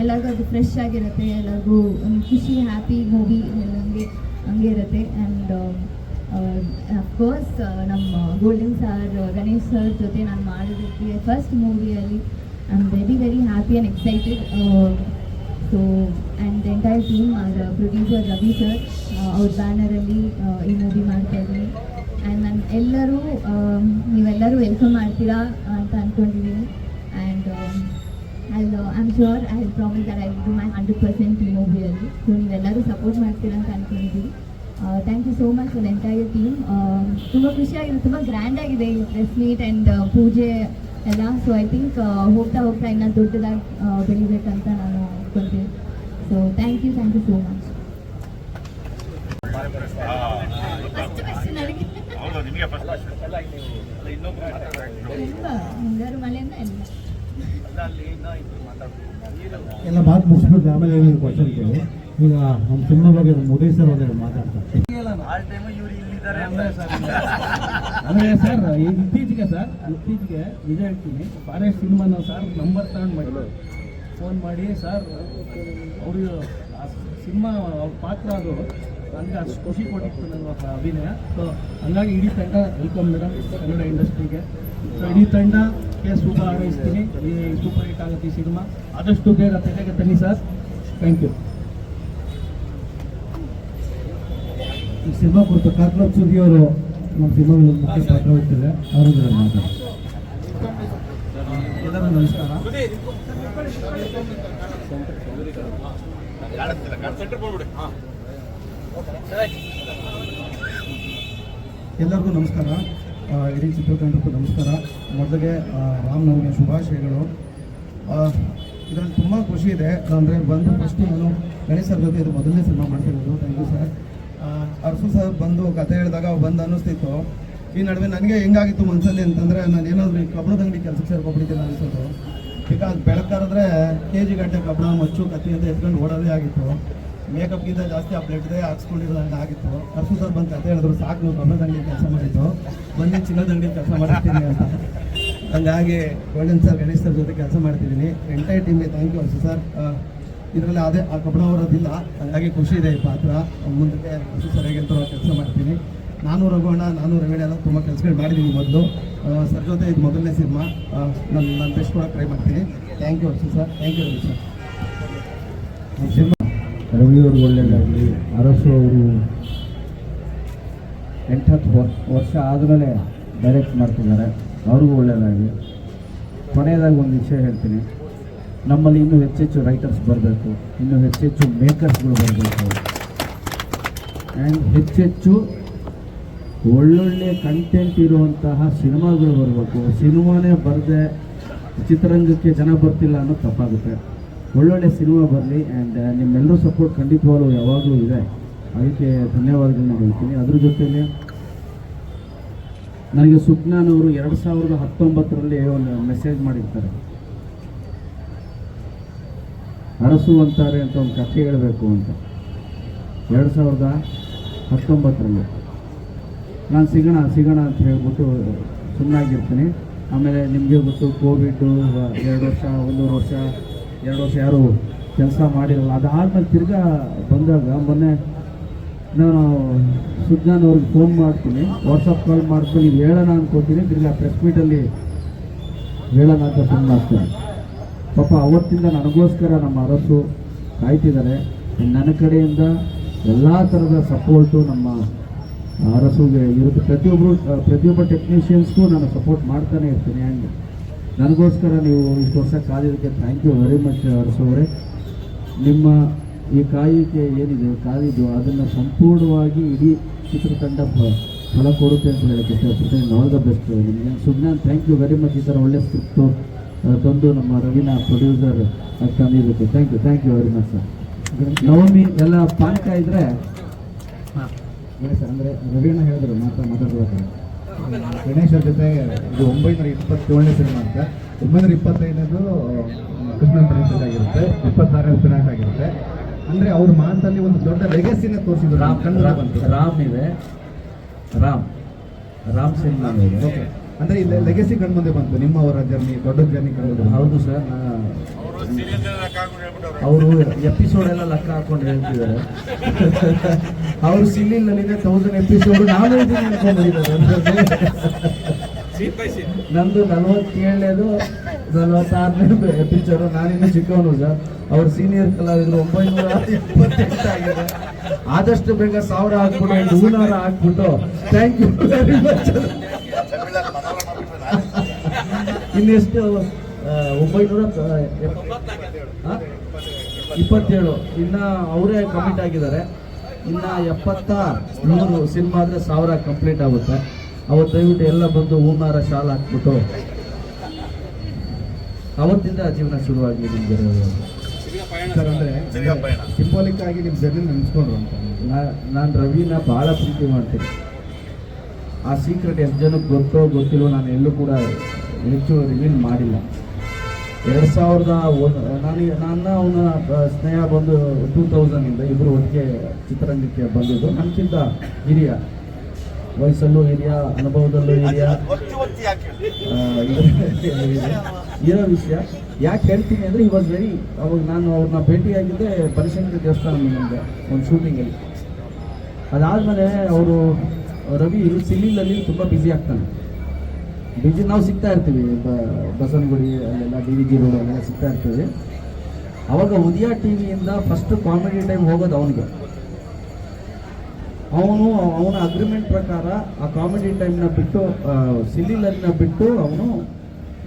ಎಲ್ಲರಿಗೂ ಅದು ಫ್ರೆಶ್ ಆಗಿರುತ್ತೆ, ಎಲ್ಲರಿಗೂ ಒಂದು ಖುಷಿ ಹ್ಯಾಪಿ ಮೂವಿ ನನಗೆ ಹಂಗೆ ಇರುತ್ತೆ. ಆ್ಯಂಡ್ ಅಫ್ಕೋರ್ಸ್ ನಮ್ಮ ಗೋಲ್ಡನ್ ಸರ್ ಗಣೇಶ್ ಸರ್ ಜೊತೆ ನಾನು ಮಾಡೋದಕ್ಕೆ first ಮೂವಿಯಲ್ಲಿ I am very very happy and excited so and entire team producer Ravi sir ಅವ್ರ ಬ್ಯಾನರಲ್ಲಿ ಈ ಮೂವಿ ಮಾಡ್ತಾ ಇದ್ದೀನಿ. ಆ್ಯಂಡ್ ನಾನು ಎಲ್ಲರೂ ಆ, ನೀವೆಲ್ಲರೂ ವೆಲ್ಕಮ್ ಮಾಡ್ತೀರಾ ಅಂತ ಅಂದ್ಕೊಂಡಿದ್ದೀನಿ and I am sure I promise that I'll do my 100% ಈ ಮೂವಿಯಲ್ಲಿ ಸೊ ನೀವೆಲ್ಲರೂ ಸಪೋರ್ಟ್ ಮಾಡ್ತೀರಾ ಅಂತ ಅನ್ಕೊಂಡಿದ್ದೀವಿ thank you so much for entire team ತುಂಬ ಖುಷಿಯಾಗಿದೆ ತುಂಬ ಗ್ರ್ಯಾಂಡ್ ಆಗಿದೆ ಈ ಪ್ರೆಸ್ ಮೀಟ್ ಆ್ಯಂಡ್ ಪೂಜೆ ಎಲ್ಲ. ಸೊ ಐ ಥಿಂಕ್ ಹೋಗ್ತಾ ಹೋಗ್ತಾ ಇನ್ನೂ ದೊಡ್ಡದಾಗಿ ಬೆಳಿಬೇಕಂತ ನಾನು ಅನ್ಕೊಳ್ತೀನಿ so thank you thank you so much Mungaru ಮಳೆಯಿಂದ ಇಲ್ಲ. ಎಲ್ಲ ಮಾತು ಮುಗಿಸ್ಬಿಟ್ಟು ಆಮೇಲೆ ಕ್ವಶನ್ ಕೇಳಿ. ಈಗ ನಮ್ಮ ಸಿನಿಮಾ ಬಗ್ಗೆ ಮೋದಿ ಸರ್ ಅವರು ಮಾತಾಡ್ತಾರೆ. ಅಂದರೆ ಸರ್, ಇತ್ತೀಚೆಗೆ ಸರ್, ಇತ್ತೀಚೆಗೆ ನಿಜ ಹೇಳ್ತೀನಿ ಫಾರೆಸ್ಟ್ ಸಿನಿಮಾನ ಸರ್ ನಂಬರ್ ತಗೊಂಡು ಮಾಡಿ ಫೋನ್ ಮಾಡಿ ಸರ್, ಅವರು ಸಿನಿಮಾ ಅವ್ರ ಪಾತ್ರ ಅದು. ನನಗೆ ಅಷ್ಟು ಖುಷಿ ಕೊಟ್ಟಿತ್ತು ನನ್ನ ಅಭಿನಯ. ಸೊ ಹಂಗಾಗಿ ಇಡೀ ತಂಡ ವೆಲ್ಕಮ್ ಮೇಡಮ್ ಕನ್ನಡ ಇಂಡಸ್ಟ್ರಿಗೆ. ಸೊ ಇಡೀ ತಂಡಕ್ಕೆ ಸೂಪರ್ ಹಾರೈಸ್ತೀನಿ ಈ ಸೂಪರ್ ಹಿಟ್ ಆಗುತ್ತೆ ಈ ಸಿನಿಮಾ. ಆದಷ್ಟು ಬೇಗ ತೆಗೆಗೆ ತನ್ನಿ ಸರ್. ಥ್ಯಾಂಕ್ ಯು ಈ ಸಿನಿಮಾ ಕುರಿತು ಸುದ್ದಿ ಅವರು ನಮ್ಮ ಸಿನಿಮಾಗಳಲ್ಲಿ ಮುಖ್ಯ ಪಾತ್ರ ವಹಿಸ್ತಾರೆ ಅವರಿಂದ ಮಾತಾಡ್ತಾರೆ ಎಲ್ಲರಿಗೂ ನಮಸ್ಕಾರ. ಎಲ್ಲರಿಗೂ ನಮಸ್ಕಾರ. ಇಡೀ ಚಿತ್ರತಂಡಕ್ಕೂ ನಮಸ್ಕಾರ. ಮೊದಲಿಗೆ ರಾಮನವಮಿ ಶುಭಾಶಯಗಳು. ಇದರಲ್ಲಿ ತುಂಬ ಖುಷಿ ಇದೆ. ಅಂದರೆ ಬಂದು ಫಸ್ಟು ನಾನು ಗಣೇಶ್ ಸರ್ ಜೊತೆ ಇದು ಮೊದಲನೇ ಸಿನಿಮಾ ಮಾಡ್ತಿರೋದು. Thank you sir Arasu sir ಬಂದು ಕತೆ ಹೇಳಿದಾಗ ಬಂದು ಅನ್ನಿಸ್ತಿತ್ತು. ಈ ನಡುವೆ ನನಗೆ ಹೆಂಗಾಗಿತ್ತು ಮನಸ್ಸಲ್ಲಿ ಅಂತಂದರೆ ನಾನು ಏನಾದರೂ ಈ ಕಬ್ಬಣದ ಅಂಗಡಿ ಕೆಲಸಕ್ಕೆ ಸೇರ್ಕೊಬಿಡ್ತೀನಿ ಅನಿಸೋದು ಬಿಕಾಸ್ ಬೆಳಕಾದ್ರೆ ಕೆ ಜಿ ಗಂಟೆ ಕಬ್ಬಣ, ಮಚ್ಚು, ಕತ್ತಿ ಅಂತ ಎತ್ಕೊಂಡು ಓಡೋದೇ ಆಗಿತ್ತು. ಮೇಕಪ್ಗಿಂತ ಜಾಸ್ತಿ ಆ ಬ್ಲಡ್ದೇ ಹಾಕ್ಸ್ಕೊಂಡಿರೋದಂಗೆ ಆಗಿತ್ತು. ಅರ್ಸು ಸರ್ ಬಂದು ಕತೆ ಹೇಳಿದ್ರು, ಸಾಕು, ನೀವು ಕಬ್ಬಣದ ಅಂಗಡಿ ಕೆಲಸ ಮಾಡಿದ್ದು. ಬಂದು ಚಿನ್ನದ ಅಂಗಡಿ ಕೆಲಸ ಮಾಡಿರ್ತೀನಿ ಅಂತ. ಹಂಗಾಗಿ ಗೋಲ್ಡನ್ ಸರ್ ಗಣೇಶ್ ಸರ್ ಜೊತೆ ಕೆಲಸ ಮಾಡ್ತಿದ್ದೀನಿ. ಎಂಟೈರ್ ಟೀಮ್ಗೆ ಥ್ಯಾಂಕ್ ಯು ಅರ್ಸು ಸರ್. ಇದರಲ್ಲಿ ಅದೇ ಆ ಕಬ್ಬಣ ಅವರದಿಲ್ಲ ಹಾಗಾಗಿ ಖುಷಿ ಇದೆ ಈ ಪಾತ್ರ. ಮುಂದಕ್ಕೆ ಸರಿಯಾಗಿ ಅಂತ ಕೆಲಸ ಮಾಡ್ತೀನಿ. ನಾನು ರಘುವಣ್ಣ, ನಾನು ರವಿಣ್ಣ ಎಲ್ಲ ತುಂಬ ಕೆಲಸಗಳು ಮಾಡಿದ್ದೀನಿ ಮೊದಲು. ಸರ್ ಜೊತೆ ಇದು ಮೊದಲನೇ ಸಿನಿಮಾ. ನಾನು ನನ್ನ ಬೆಸ್ಟ್ ಕೂಡ ಟ್ರೈ ಮಾಡ್ತೀನಿ. Thank you Arshu sir. Thank you Ravi sir. Cinema ರವಿಯವ್ರಿಗೆ ಒಳ್ಳೆಯದಾಗಲಿ ಅರಸು ಅವರು ಎಂಟತ್ತು ವರ್- ವರ್ಷ ಆದಮೇಲೆ ಡೈರೆಕ್ಟ್ ಮಾಡ್ತಿದ್ದಾರೆ. ಅವ್ರಿಗೂ ಒಳ್ಳೆಯದಾಗಲಿ ಕೊನೆಯದಾಗಿ ಒಂದು ವಿಷಯ ಹೇಳ್ತೀನಿ. ನಮ್ಮಲ್ಲಿ ಇನ್ನೂ ಹೆಚ್ಚೆಚ್ಚು ರೈಟರ್ಸ್ ಬರಬೇಕು, ಇನ್ನೂ ಹೆಚ್ಚೆಚ್ಚು ಮೇಕರ್ಸ್ಗಳು ಬರಬೇಕು. ಆ್ಯಂಡ್ ಹೆಚ್ಚೆಚ್ಚು ಒಳ್ಳೊಳ್ಳೆ ಕಂಟೆಂಟ್ ಇರುವಂತಹ ಸಿನಿಮಾಗಳು ಬರಬೇಕು. ಸಿನಿಮಾನೇ ಬರದೆ ಚಿತ್ರರಂಗಕ್ಕೆ ಜನ ಬರ್ತಿಲ್ಲ ಅನ್ನೋದು ತಪ್ಪಾಗುತ್ತೆ. ಒಳ್ಳೊಳ್ಳೆ ಸಿನಿಮಾ ಬರಲಿ ಆ್ಯಂಡ್ ನಿಮ್ಮೆಲ್ಲರೂ ಸಪೋರ್ಟ್ ಖಂಡಿತವಾಗ್ಲೂ ಯಾವಾಗಲೂ ಇದೆ. ಅದಕ್ಕೆ ಧನ್ಯವಾದಗಳನ್ನ ಹೇಳ್ತೀನಿ. ಅದ್ರ ಜೊತೆಗೆ ನನಗೆ ಸುಜ್ಞಾನ್ ಅವರು ಎರಡು ಸಾವಿರದ ಹತ್ತೊಂಬತ್ತರಲ್ಲಿ ಒಂದು ಮೆಸೇಜ್ ಮಾಡಿರ್ತಾರೆ. ಅರಸು ಅಂತಾರೆ ಅಂತ ಒಂದು ಕಥೆ ಹೇಳಬೇಕು ಅಂತ. ಎರಡು ಸಾವಿರದ ಹತ್ತೊಂಬತ್ತರಲ್ಲಿ. ನಾನು ಸಿಗೋಣ ಸಿಗೋಣ ಅಂತ ಹೇಳ್ಬಿಟ್ಟು ಸುಮ್ಮನಾಗಿರ್ತೀನಿ ಆಮೇಲೆ ನಿಮಗೆ ಗೊತ್ತು ಕೋವಿಡ್ಡು ಎರಡು ವರ್ಷ, ಒಂದೂವರೆ ವರ್ಷ, ಎರಡು ವರ್ಷ ಯಾರು ಕೆಲಸ ಮಾಡಿರಲ್ಲ. ಅದಾದಮೇಲೆ ತಿರ್ಗಾ ಬಂದಾಗ ಮೊನ್ನೆ ನಾನು ಸುಜ್ಞಾನ್ ಅವ್ರಿಗೆ ಫೋನ್ ಮಾಡ್ತೀನಿ. ವಾಟ್ಸಪ್ ಕಾಲ್ ಮಾಡ್ತೀನಿ ಹೇಳೋಣ ಅನ್ಕೋತೀನಿ. ತಿರ್ಗಾ ಪ್ರೆಸ್ ಮೀಟಲ್ಲಿ ಹೇಳೋಣ ಅಂತ ಫೋನ್ ಮಾಡ್ತೀನಿ. ಪಾಪ ಅವತ್ತಿಂದ ನನಗೋಸ್ಕರ ನಮ್ಮ ಅರಸು ಕಾಯ್ತಿದ್ದಾರೆ. ನನ್ನ ಕಡೆಯಿಂದ ಎಲ್ಲ ಥರದ ಸಪೋರ್ಟು ನಮ್ಮ ಅರಸುಗೆ ಇರುತ್ತೆ. ಪ್ರತಿಯೊಬ್ಬರು ಪ್ರತಿಯೊಬ್ಬ ಟೆಕ್ನಿಷಿಯನ್ಸ್ಗೂ ನಾನು ಸಪೋರ್ಟ್ ಮಾಡ್ತಾನೆ ಇರ್ತೀನಿ. ಆ್ಯಂಡ್ ನನಗೋಸ್ಕರ ನೀವು ಇಷ್ಟು ವರ್ಷ ಕಾದಿದ್ದಕ್ಕೆ ಥ್ಯಾಂಕ್ ಯು ವೆರಿ ಮಚ್ ಅವರೇ. ನಿಮ್ಮ ಈ ಕಾಯಿಕೆ ಏನಿದೆ, ಕಾದಿದ್ದು ಅದನ್ನು ಸಂಪೂರ್ಣವಾಗಿ ಇಡೀ ಚಿತ್ರತಂಡ ಫಲ ಕೊಡುತ್ತೆ ಅಂತ ಹೇಳಕ್ಕೆ ಇಷ್ಟಪಡ್ತೀನಿ. ಆಲ್ ದ ಬೆಸ್ಟ್ ನಿಮಗೆ Sujnan thank you very much ಈ ಥರ ಒಳ್ಳೆ ಸ್ಕ್ರಿಪ್ಟು ತಂದು ನಮ್ಮ ರವೀನಾ ಪ್ರೊಡ್ಯೂಸರ್ ಅಕ್ಕನಿರುತ್ತೆ ತಂದಿದ್ದಕ್ಕೆ thank you thank you very much sir Navami ಎಲ್ಲ ಪಾನಕ ಇದ್ರೆ ಅಂದರೆ ರವಿನ ಹೇಳಿದ್ರು ಮಾತಾ ಮಾತಾಡ್ಬೇಕಾದ್ರೆ ಗಣೇಶ್ ಜೊತೆ ಇದು ಒಂಬೈನೂರ ಇಪ್ಪತ್ತೇಳನೇ ಸಿನಿಮಾ ಅಂತ. ಒಂಬೈನೂರ ಇಪ್ಪತ್ತೈದನೇದು ಕೃಷ್ಣ ಪ್ರಿನ್ಸೆಸ್ ಆಗಿರುತ್ತೆ. ಇಪ್ಪತ್ತಾರನೇ ಪಿನಾಕ್ ಆಗಿರುತ್ತೆ. ಅಂದ್ರೆ ಅವ್ರ ಮಾತಲ್ಲಿ ಒಂದು ದೊಡ್ಡ ಲೆಗಸಿನ ತೋರಿಸಿದ್ರು. ರಾಮ್ ಕನ್ನಡ ರಾಮ್ ಬಂತು. ರಾಮ್ ಇದೆ ರಾಮ್. ರಾಮ್ ಸಿನಿಮಾ ಇದೆ ಓಕೆ ಅಂದ್ರೆ ಈ ಲೆಗಸಿ ಕಣ್ಮುಂದೆ ಬಂತು ನಿಮ್ಮ ಅವರ ಜರ್ನಿ ದೊಡ್ಡ ಜರ್ನಿ ಕಳೆದು. ಹೌದು ಸರ್ ಅವರು ಎಪಿಸೋಡ್ ಎಲ್ಲ ಲೆಕ್ಕ ಹಾಕೊಂಡು ಹೇಳ್ತಿದ್ದಾರೆ. ಅವರು ಸಿಲ್ಲಿನಲ್ಲಿದೆ ತೌಸಂಡ್ ಎಪಿಸೋಡ್ ನಾನು ನಂದು ನಲವತ್ತೇಳನೇದು ನಲವತ್ತಾರನೇ ಎಪಿಸೋಡು ನಾನಿನ್ನು ಚಿಕ್ಕವನು ಸರ್. ಅವ್ರ ಸೀನಿಯರ್ ಕಲಾವಿದರು, ಒಂಬೈನೂರ ಇಪ್ಪತ್ತೆಂಟು ಆಗಿದೆ. ಆದಷ್ಟು ಬೇಗ ಸಾವಿರ ಹಾಕ್ಬಿಟ್ಟು ನೂರಾರ ಹಾಕ್ಬಿಟ್ಟು. ಥ್ಯಾಂಕ್ ಯು ವೆರಿ ಮಚ್ ಇನ್ನೆಷ್ಟು ಒಂಬೈನೂರ? ಇಪ್ಪತ್ತೇಳು. ಇನ್ನ ಅವರೇ ಕಮಿಟ್ ಆಗಿದ್ದಾರೆ. ಇನ್ನ ಎಪ್ಪತ್ತ ನೂರು ಸಿನಿಮಾ ಆದರೆ ಸಾವಿರ ಕಂಪ್ಲೀಟ್ ಆಗುತ್ತೆ. ಅವತ್ತು ದಯವಿಟ್ಟು ಎಲ್ಲ ಬಂದು ಹೂಮಾರ ಶಾಲ್ ಹಾಕ್ಬಿಟ್ಟು. ಅವತ್ತಿಂದ ಜೀವನ ಶುರುವಾಗಿ ನಿಮಗೆ ಸರ್ ಅಂದ್ರೆ ಸಿಂಬಾಲಿಕ್ ಆಗಿ ನಿಮ್ಮ ಜರ್ನಿ ನೆನೆಸ್ಕೊಂಡ್ರು ಅಂತ. ನಾನು ರವಿನ ಭಾಳ ಪ್ರೀತಿ ಮಾಡ್ತೀನಿ. ಆ ಸೀಕ್ರೆಟ್ ಎಷ್ಟು ಜನಕ್ಕೆ ಗೊತ್ತೋ ಗೊತ್ತಿಲ್ವೋ ನಾನು ಎಲ್ಲೂ ಕೂಡ ಹೆಚ್ಚು ರಿವೀಲ್ ಮಾಡಿಲ್ಲ. ಎರಡು ಸಾವಿರದ ಒಂದು ನಾನು ನನ್ನ ಅವನ ಸ್ನೇಹ ಬಂದು ಟೂ ತೌಸಂಡಿಂದ ಇಬ್ಬರು ಒಟ್ಟಿಗೆ ಚಿತ್ರರಂಗಕ್ಕೆ ಬಂದಿದ್ದು. ನನಗಿಂತ ಹಿರಿಯ ವಯಸ್ಸಲ್ಲೂ ಹಿರಿಯ ಅನುಭವದಲ್ಲೂ ಹಿರಿಯ ಇದು- ಇರೋ ವಿಷಯ. ಯಾಕೆ ಹೇಳ್ತೀನಿ ಅಂದರೆ ಇವಾಗ ವಾಸ್ ವೆರಿ ಅವಾಗ ನಾನು ಅವ್ರನ್ನ ಭೇಟಿಯಾಗಿದ್ದೆ ಪರಿಶಂಕರ ದೇವಸ್ಥಾನ ಮುಂದೆ ಒಂದು ಶೂಟಿಂಗಲ್ಲಿ ಅದಾದಮೇಲೆ ಅವರು ರವಿ ಸಿಲ್ಲಿಲಲ್ಲಿ ತುಂಬ ಬ್ಯುಸಿ ಆಗ್ತಾನೆ. ಬ್ಯುಸಿ ನಾವು ಸಿಗ್ತಾ ಇರ್ತೀವಿ ಬಸವನಗುಡಿ, ಅಲ್ಲೆಲ್ಲ ಡಿ ವಿ ಜಿ ರೋಡ್ ಅಲ್ಲೆಲ್ಲ ಸಿಗ್ತಾ ಇರ್ತೀವಿ. ಅವಾಗ ಉದಯ ಟಿ ವಿಯಿಂದ ಫಸ್ಟ್ ಕಾಮಿಡಿ ಟೈಮ್ ಹೋಗೋದು ಅವನಿಗೆ. ಅವನು, ಅವನ ಅಗ್ರಿಮೆಂಟ್ ಪ್ರಕಾರ ಆ ಕಾಮಿಡಿ ಟೈಮ್ನ ಬಿಟ್ಟು ಸಿಲಿಂಡರ್ನ ಬಿಟ್ಟು ಅವನು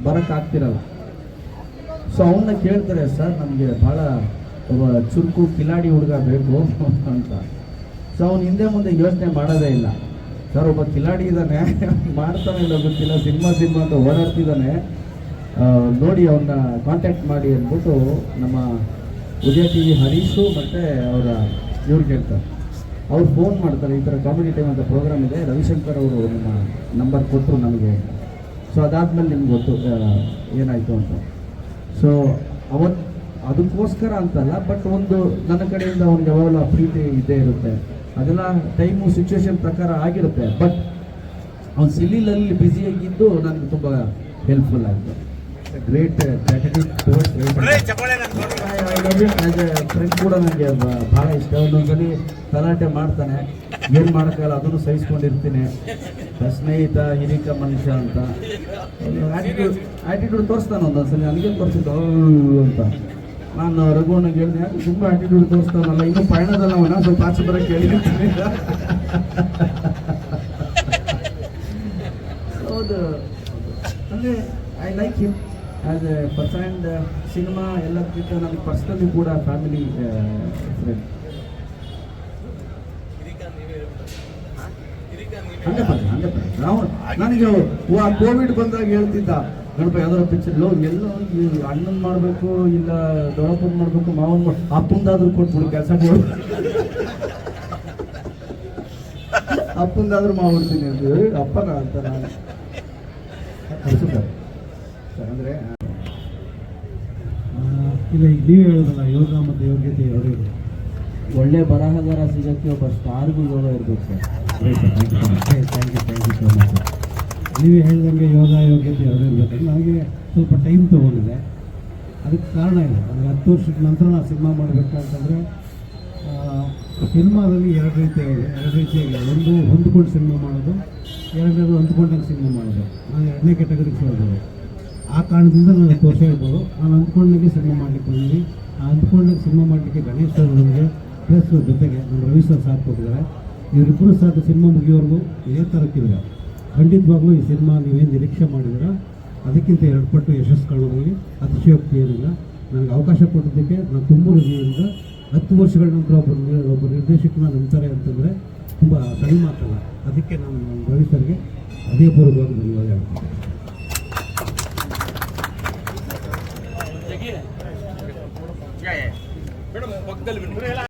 ಬರೋಕ್ಕಾಗ್ತಿರಲ್ಲ ಸೊ ಅವನ್ನ ಕೇಳ್ತಾರೆ, ಸರ್, ನಮಗೆ ಭಾಳ, ಒಬ್ಬ ಚುರುಕು ಕಿಲಾಡಿ ಹುಡುಗ ಬೇಕು (laughs) ಅಂತ. ಸೊ ಅವನು ಹಿಂದೆ ಮುಂದೆ ಯೋಚನೆ ಮಾಡೋದೇ ಇಲ್ಲ. ಸರ್, ಒಬ್ಬ ಕಿಲಾಡಿ ಇದ್ದಾನೆ. ಮಾಡ್ತಾನೆ ಇಲ್ಲ, ಗೊತ್ತಿಲ್ಲ. ಸಿನಿಮಾ ಸಿನಿಮಾ ಅಂತ ಓಡಾಡ್ತಿದ್ದಾನೆ. ನೋಡಿ ಅವನ್ನ ಕಾಂಟ್ಯಾಕ್ಟ್ ಮಾಡಿ ಅಂದ್ಬಿಟ್ಟು ನಮ್ಮ ಉದಯ ಟಿ ವಿ ಹರೀಶು ಮತ್ತು ಅವರ ಇವ್ರು ಕೇಳ್ತಾರೆ. ಅವ್ರು ಫೋನ್ ಮಾಡ್ತಾರೆ. ಈ ಥರ ಕಾಮಿಡಿ ಟೈಮ್ ಅಂತ ಪ್ರೋಗ್ರಾಮ್ ಇದೆ. ರವಿಶಂಕರ್ ಅವರು ನಿಮ್ಮ ನಂಬರ್ ಕೊಟ್ಟರು ನಮಗೆ. ಸೊ ಅದಾದಮೇಲೆ ನಿಮ್ಗೆ ಗೊತ್ತು ಏನಾಯಿತು ಅಂತ. ಸೊ ಅವತ್ತು ಅದಕ್ಕೋಸ್ಕರ ಅಂತಲ್ಲ ಬಟ್ ಒಂದು ನನ್ನ ಕಡೆಯಿಂದ ಅವ್ನಿಗೆ ಯಾವಾಗಲೂ ಪ್ರೀತಿ ಇದ್ದೇ ಇರುತ್ತೆ. ಅದೆಲ್ಲ ಟೈಮು ಸಿಚುವೇಶನ್ ಪ್ರಕಾರ ಆಗಿರುತ್ತೆ. ಬಟ್ ಅವ್ನು ಸಿಲಿಲಲ್ಲಿ ಬ್ಯುಸಿಯಾಗಿದ್ದು ನನಗೆ ತುಂಬ ಹೆಲ್ಪ್ಫುಲ್ ಆಯಿತು ಗ್ರೇಟ್ ಫ್ರೆಂಡ್ ಕೂಡ ನನಗೆ ಭಾಳ ಇಷ್ಟ. ಒಂದೊಂದ್ಸಲಿ ತಲಾಟೆ ಮಾಡ್ತಾನೆ. ಏನು ಮಾಡೋಕ್ಕಾಗಲ್ಲ ಅದನ್ನು ಸಹಿಸ್ಕೊಂಡಿರ್ತೀನಿ. ಸ್ನೇಹಿತ ಹಿರಿಕ ಮನುಷ್ಯ ಅಂತ. ಆ್ಯಟಿಟ್ಯೂಡ್ ಆ್ಯಟಿಟ್ಯೂಡ್ ತೋರಿಸ್ತಾನೆ ಒಂದೊಂದ್ಸಲಿ ನನಗೇನು ತೋರಿಸಿದ್ದು? ಅಂತ. ನಾನು ರಘುವಣ್ಣಗೆ ಕೇಳಿದೆ. ಯಾಕೆ ತುಂಬ ಆ್ಯಟಿಟ್ಯೂಡ್ ತೋರಿಸ್ತಾನಲ್ಲ ಇನ್ನೂ ಪಯಣದಲ್ಲ ಅವನ ಸ್ವಲ್ಪ ಆಚೆ ಬರೋಕ್ಕೆ ಹೇಳಿರ್ತೀನಿ ಹೌದು. ಅಂದರೆ I like him as a person cinema ಎಲ್ಲದಕ್ಕಿಂತ ನನಗೆ ಪರ್ಸ್ನಲಿ ಕೂಡ ಫ್ಯಾಮಿಲಿ ಫ್ರೆಂಡ್ ನನಗೆ ಕೋವಿಡ್ ಬಂದಾಗ ಹೇಳ್ತಿದ್ದ. ಗಣಪ ಯಾವ್ದಾರ ಪಿಕ್ಚರ್ ಲೋ ಎಲ್ಲೋ ಅಣ್ಣನ್ ಮಾಡಬೇಕು, ಇಲ್ಲ ದೊಡ್ಡಪ್ಪನ ಮಾಡಬೇಕು, ಮಾವನ್ ಅಪ್ಪಂದಾದ್ರು ಅಪ್ಪಂದಾದ್ರೂ ಕೊಟ್ಬಿಡು ಕೆಲಸ ಕೊಡು ಅಪ್ಪಂದಾದ್ರೂ ಮಾಡ್ಬಿಡ್ತೀನಿ ಅಂತ ಅಪ್ಪನ ಅಂತ ನಾನು ಅಂದ್ರೆ ಇಲ್ಲ, ಈಗ ನೀವು ಹೇಳೋದಲ್ಲ, ಯೋಗ ಮತ್ತು ಯೋಗ್ಯತೆ ಎರಡು ಒಳ್ಳೆ ಬರಹಗಾರ ಸಿಗೋಕ್ಕೆ ಒಬ್ಬ ಸ್ಟಾರ್ಗೂ ಯೋಗ ಇರಬೇಕು sir. Thank you thank you thank you so much ನೀವು ಹೇಳಿದಂಗೆ ಯೋಗ ಯೋಗ್ಯತೆ ಯಾವುದೇ ಇರಬೇಕು. ನನಗೆ ಸ್ವಲ್ಪ ಟೈಮ್ ತೊಗೊಂಡಿದೆ. ಅದಕ್ಕೆ ಕಾರಣ ಇಲ್ಲ. ನನಗೆ ಹತ್ತು ವರ್ಷದ ನಂತರ ನಾನು ಸಿನಿಮಾ ಮಾಡಬೇಕು ಅಂತಂದರೆ ಸಿನಿಮಾದಲ್ಲಿ ಎರಡು ರೀತಿ ಇದೆ. ಎರಡು ರೀತಿಯಾಗಿದೆ ಒಂದು ಹೊಂದ್ಕೊಂಡು ಸಿನಿಮಾ ಮಾಡೋದು ಎರಡನೇದು ಹೊಂದ್ಕೊಂಡಂಗೆ ಸಿನಿಮಾ ಮಾಡೋದು. ನಾನು ಎರಡನೇ ಕೆಟಗರಿಗೆ ಸೇರ್ಬೋದು ಆ ಕಾರಣದಿಂದ ನಾನು ತೋರಿಸ್ಬೋದು ಇರ್ಬೋದು. ನಾನು ಅಂದ್ಕೊಂಡಂಗೆ ಸಿನಿಮಾ ಮಾಡಲಿಕ್ಕೆ ಬಂದಿದ್ದೀನಿ. ಆ ಅಂದ್ಕೊಂಡಂಗೆ ಸಿನಿಮಾ ಮಾಡಲಿಕ್ಕೆ ಗಣೇಶ್ ಸರ್ ನನಗೆ ಪ್ಲಸ್ ಜೊತೆಗೆ ನಮ್ಮ ರವೀಶ್ವರ್ ಸರ್ ಸಾಥ್ ಕೊಟ್ಟಿದ್ದಾರೆ. ಇವರಿಬ್ಬರು ಸಾಕು ಸಿನಿಮಾ ಮುಗಿಯೋರ್ಗು ಇದೇ ಥರಕ್ಕಿದ್ದೀರ ಖಂಡಿತವಾಗ್ಲೂ ಈ ಸಿನಿಮಾ ನೀವೇನು ನಿರೀಕ್ಷೆ ಮಾಡಿದ್ದೀರಾ? ಅದಕ್ಕಿಂತ ಎರಡು ಪಟ್ಟು ಯಶಸ್ಸು ಕಾಣೋದ್ರಲ್ಲಿ ಅತಿಶಯೋಕ್ತಿ ಏನಿಲ್ಲ. ನನಗೆ ಅವಕಾಶ ಕೊಟ್ಟಿದ್ದಕ್ಕೆ ನಾನು ತುಂಬ ಹೃದಯದಿಂದ ಹತ್ತು ವರ್ಷಗಳ ನಂತರ ಒಬ್ಬರು ಒಬ್ಬ ನಿರ್ದೇಶಕನ ನಂಬ್ತಾರೆ ಅಂತಂದರೆ ತುಂಬ ಕಡಿಮೆ ಮಾತಲ್ಲ ಅದಕ್ಕೆ ನಾನು ನಮ್ಮ ಸರ್ಗೆ ಅದೇ ಪೂರ್ವಕವಾಗಿ ಧನ್ಯವಾದ ಹೇಳ್ತೀನಿ ಮೇಡಮ್, ಪಕ್ಕದಲ್ಲಿ